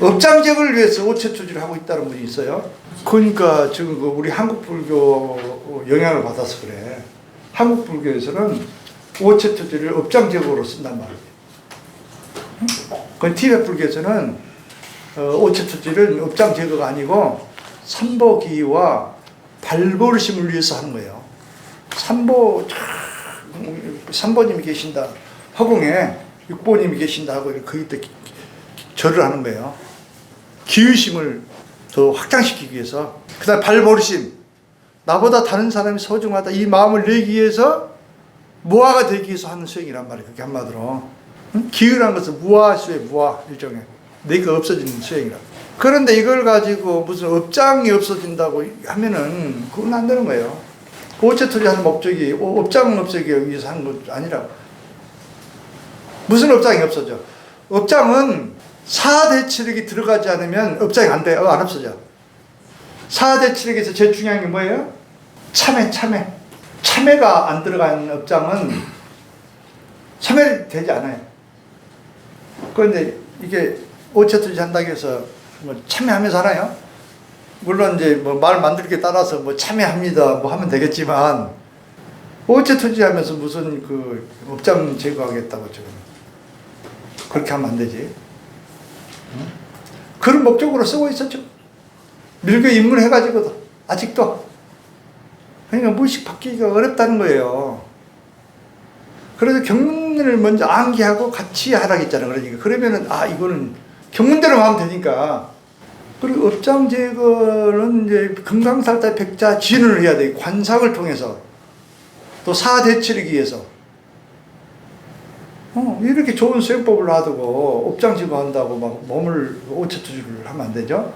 업장 제거를 위해서 오체 투지를 하고 있다는 분이 있어요. 그러니까 지금 그 우리 한국 불교 영향을 받아서 그래. 한국 불교에서는 오체 투지를 업장 제거로 쓴단 말이에요. 그 티베트 불교에서는 어, 오체 투지를 업장 제거가 아니고 삼보기와 발보르심을 위해서 하는 거예요. 삼보 참, 삼보님이 계신다. 화공에 육보님이 계신다 하고 거기 또 기- 절을 하는 거예요. 기의심을 더 확장시키기 위해서. 그 다음 발버리심. 나보다 다른 사람이 소중하다. 이 마음을 내기 위해서 무아가 되기 위해서 하는 수행이란 말이에요. 그게 한마디로. 응? 기의라는 것은 무아 수행, 무아 일종의. 내가 없어지는 수행이라. 그런데 이걸 가지고 무슨 업장이 없어진다고 하면은 그건 안 되는 거예요. 오체투리 하는 목적이 오- 업장 없애기 위해서 하는 것 아니라 무슨 업장이 없어져? 업장은 사대치력이 들어가지 않으면 업장이 안 돼. 어, 안 없어져. 사대치력에서 제일 중요한 게 뭐예요? 참회, 참회. 참회가 안 들어간 업장은 참회 되지 않아요. 그런데 이게 오체투지 한다고 해서 뭐 참여하면서 하나요? 물론 이제 뭐 말 만들기에 따라서 뭐 참여합니다 뭐 하면 되겠지만 오체투지 하면서 무슨 그 업장 제거하겠다고 지금 그렇게 하면 안 되지. 응? 그런 목적으로 쓰고 있었죠. 밀교 입문해가지고도 아직도 그러니까 무의식 바뀌기가 어렵다는 거예요. 그래서 경문을 먼저 암기하고 같이 하라고 했잖아. 그러니까 그러면은 아 이거는 경문대로 하면 되니까. 그리고 업장 제거는 이제 금강살다 백자 진을 해야 돼. 관상을 통해서 또 사대치르기 위해서. 어, 이렇게 좋은 수행법을 놔두고 업장 제거한다고 막 몸을 오체투지를 하면 안 되죠.